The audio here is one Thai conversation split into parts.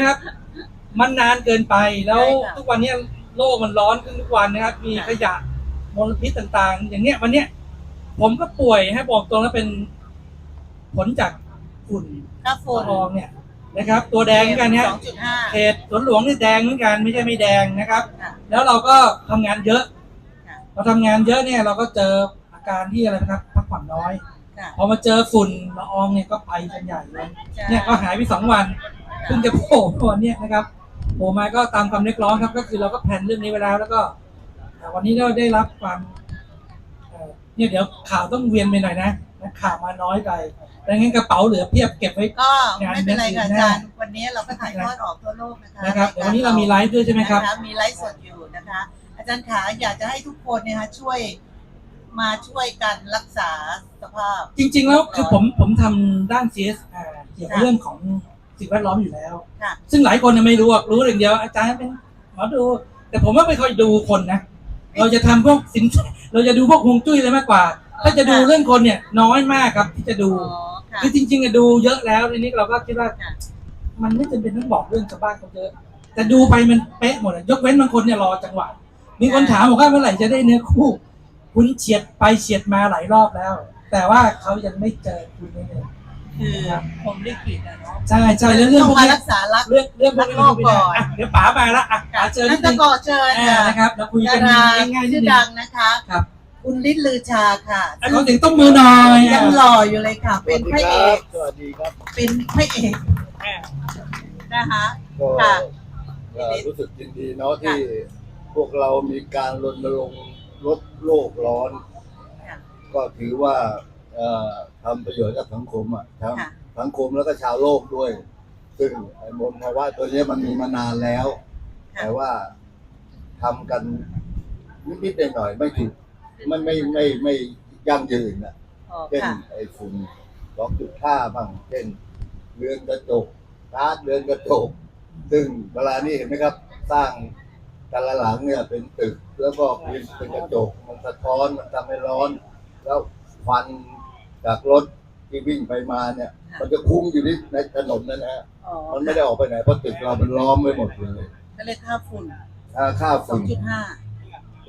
นะครับ มันนานเกินไปแล้วใช่ค่ะ ทุกวันเนี้ยโลกมันร้อนขึ้นทุกวันนะครับ มีค่ะขยะมลพิษต่างๆ อย่างเนี้ยวันเนี้ยผมก็ป่วยให้บอกตรงแล้วเป็นผลจากฝุ่นค่าฝุ่นละอองเนี่ยนะครับ ตัวแดงเหมือนกันเนี่ย สองจุดห้า เขตสวนหลวงนี่แดงเหมือนกันไม่ใช่ไม่แดงนะครับ ค่ะแล้วเราก็ทำงานเยอะค่ะ เราทำงานเยอะเนี่ยเราก็เจออาการที่อะไรนะครับพักผ่อนน้อย ค่ะพอมาเจอฝุ่นละอองเนี่ยก็ไปกันใหญ่เลยใช่เนี่ยก็หายไปสองวัน เพิ่งจะโผล่มาวันเนี้ยนะครับโผล่มาก็ตามคำเรียกร้องครับ ก็คือเราก็แผนเรื่องนี้ไว้แล้ว แล้วก็อ่าวันนี้เราได้รับความเอ่อเนี่ยเดี๋ยวข่าวต้องเวียนไปหน่อยนะนะข่าวมาน้อยไปดังนั้นกระเป๋าเหลือเพียบเก็บไว้ ก็ไม่เป็นไรค่ะอาจารย์ วันนี้เราก็ถ่ายทอดออกทั่วโลกนะคะนะครับเดี๋ยววันนี้เรามีไลฟ์ด้วยใช่ไหมครับ นะะมีไลฟ์สดอยู่นะคะ อาจารย์ขาอยากจะให้ทุกคนเนี่ยค่ะช่วยมาช่วยกันรักษาสภาพ จริงๆแล้วคือผมผมทำด้าน CSR เกี่ยวกับค่ะเรื่องของ สิ่งแวดล้อมอยู่แล้ว ค่ะ ซึ่งหลายคนเนี่ยไม่รู้หรอกรู้อย่างเดียว อาจารย์เป็นหมอดู แต่ผมว่าไม่ค่อยดูคนนะ เราจะทำพวกสิน เราจะดูพวกฮวงจุ้ยอะไรมากกว่า ถ้าจะดูเรื่องคนเนี่ย น้อยมากครับที่จะดูอ๋อค่ะ คือจริงๆอะดูเยอะแล้วทีนี้เราก็คิดว่า ค่ะ มันไม่จำเป็นต้องบอกเรื่องชาวบ้านเขาเยอะ แต่ดูไปมันเป๊ะหมดอะยกเว้นบางคนเนี่ยรอจังหวะ มีคนถามบอกว่าเมื่อไหร่จะได้เนื้อคู่ คุณเฉียดไปเฉียดมาหลายรอบแล้ว แต่ว่าเขายังไม่เจอคุณเลย คือผมลิขิตอะเนาะใช่ใช่แล้วเรื่องต้พอวงกมานี้รักษารัก เรื่องเรื่องพวกนี้รักโลกไม่ได้ก่อนอะเดี๋ยวป๋ามาละอะป๋าเจอนันิกดตะนึงกอเชิญอ่าค่ะนะครับเราคุยดากันราง่ายๆนิชื่ดอนึดังงนะคะ ครับคุณฤทธิ์ลือชาค่ะอะเขาถึงต้องมือหน่อยยังหล่ออยู่เลยค่ะ เป็นพระเอกสวัสดีครับเป็นพระเอกอะนะคะก็ค่ะ ก็รู้สึกยินดีเนาะที่พวกเรามีการรณรงค์ลดโลกร้อน ค่ะ ก็ถือว่า เอ่อทำประโยชน์กับสังคมอะทั้งค่ะสังคมแล้วก็ชาวโลกด้วย ซึ่งไอ้มลภาวะตัวเนี้ยมันมีมานานแล้วค่ะแต่ว่าทำกันนิดๆหน่อยๆไม่ถูกมันไม่ไม่ไม่ยั่งยืนนะอ๋อเช่นค่ะ ไอ้ฝุ่นสองจุดห้าบ้างเช่นเรือนกระจกก๊าซเรือนกระจก ซึ่งเวลานี้เห็นไหมครับ สร้างแต่ละหลังเนี่ยเป็นตึกแล้วก็เป็นกระจกมันสะท้อนมันทำให้ร้อน แล้วควัน จากรถที่วิ่งไปมาเนี่ย มันจะคุ้งอยู่ที่ในถนนนั่นนะฮะอ๋อมันไม่ได้ออกไปไหนเพราะตึกเรามันล้อมไว้หมดเลยก็เลยค่าฝุ่นอ่าค่าสองฝุ่นจุดห้า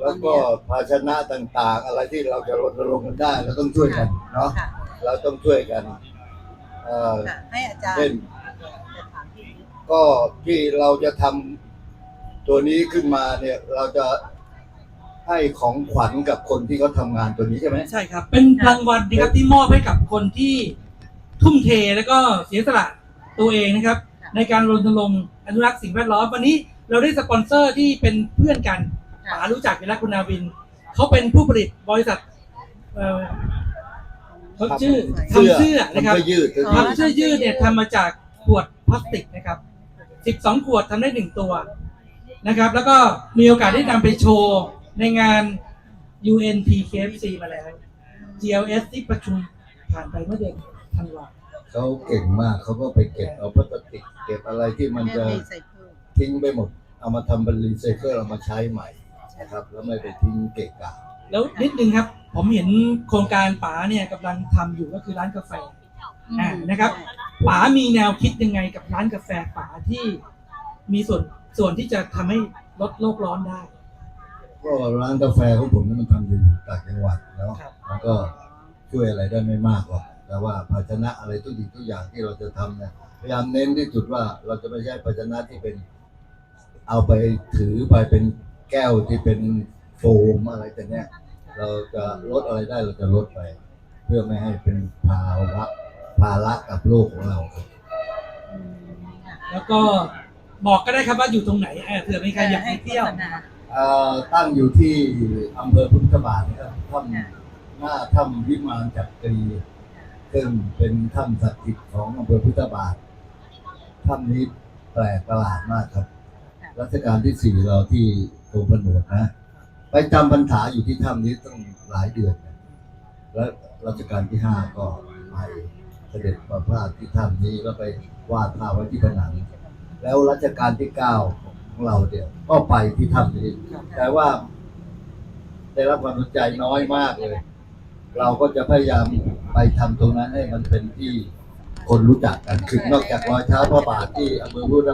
แล้วก็ภาชนะต่างๆ อะไรที่เราจะรณรงค์กันได้เราต้องช่วยกันเนาะค่ะ เราต้องช่วยกันเอ่อค่ะให้อาจารย์เช่น จะถามที่นี้ก็ที่เราจะทำตัวนี้ขึ้นมาเนี่ย เราจะ ให้ของขวัญกับคนที่เขาทำงานตัวนี้ใช่ไหมใช่ครับ เป็นรางวัลนะครับที่มอบให้กับคนที่ทุ่มเทแล้วก็เสียสละตัวเองนะครับ ในการรณรงค์อนุรักษ์สิ่งแวดล้อมวันนี้เราได้สปอนเซอร์ที่เป็นเพื่อนกันค่ะ ป๋ารู้จักอยู่แล้วคุณนาวิน เขาเป็นผู้ผลิตบริษัทเอ่อเขาชื่อทำเสื้อนะครับ ทำเสื้อยืดอ๋อทำเสื้อยืดเนี่ยทำมาจากขวดพลาสติกนะครับ 12 ขวดทำได้หนึ่งตัวนะครับ แล้วก็มีโอกาสได้นำไปโชว์ ในงาน UNPKFC มาแล้ว GLS ที่ประชุมผ่านไปเมื่อเดือนธันวาเขาเก่งมากเขาก็ไปเก็บเอาพลาสติกเก็บอะไรที่มันจะรีไซเคิลทิ้งไปหมด เอามาทำเป็นรีไซเคิลเอามาใช้ใหม่นะครับแล้วไม่ไปทิ้งเกะกะแล้วนิดนึงครับ ผมเห็นโครงการป๋าเนี่ยกำลังทำอยู่ก็คือร้านกาแฟอ่านะครับป๋ามีแนวคิดยังไงกับร้านกาแฟป๋าที่มีส่วนส่วนที่จะทำให้ลดโลกร้อนได้ ก็ร้านกาแฟของผมนี่มันทำอยู่ต่างจังหวัดแล้วครับมันก็ช่วยอะไรได้ไม่มากหรอกแต่ว่าภาชนะอะไรทุกสิ่งทุกอย่างที่เราจะทำเนี่ยพยายามเน้นที่สุดว่าเราจะไม่ใช่ภาชนะที่เป็น เอาไปถือไปเป็นแก้วที่เป็นโฟมอะไรแต่เนี้ยเราจะลดอะไรได้เราจะลดไป เพื่อไม่ให้เป็นภาวะภาระกับโลกของเราครับอืมค่ะแล้วก็บอกก็ได้ครับว่าอยู่ตรงไหนเออเผื่อมีใครอยากไปเที่ยวให้โฆษณา เอ่อตั้งอยู่ที่อำเภอพุทธบาทนะครับถ้ค่ะำหน้าถ้ำวิมานจักรีซึ่งเป็นถ้ำศักดิ์สิทธิ์ของอำเภอพุทธบาทถ้ำนี้แปลกประหลาดมากครับ รัชกาลที่สี่เราที่ตรงผนวดนะ ไปจำพรรษาอยู่ที่ถ้ำนี้ตั้งหลายเดือนนะและรัชกาลที่ห้าก็ไปเสด็จประพาสที่ถ้ำนี้แล้วไปวาดภาพไว้ที่ผนัง แล้วรัชกาลที่เก้า ของเราเนี่ยก็ไปที่ถ้ำนี้แต่ว่า ได้รับความสนใจน้อยมากเลย เราก็จะพยายามไปทำตรงนั้นให้มันเป็นที่คนรู้จักกันคือนอกจากรอยเท้าพระบาทที่อำเภอพุทธ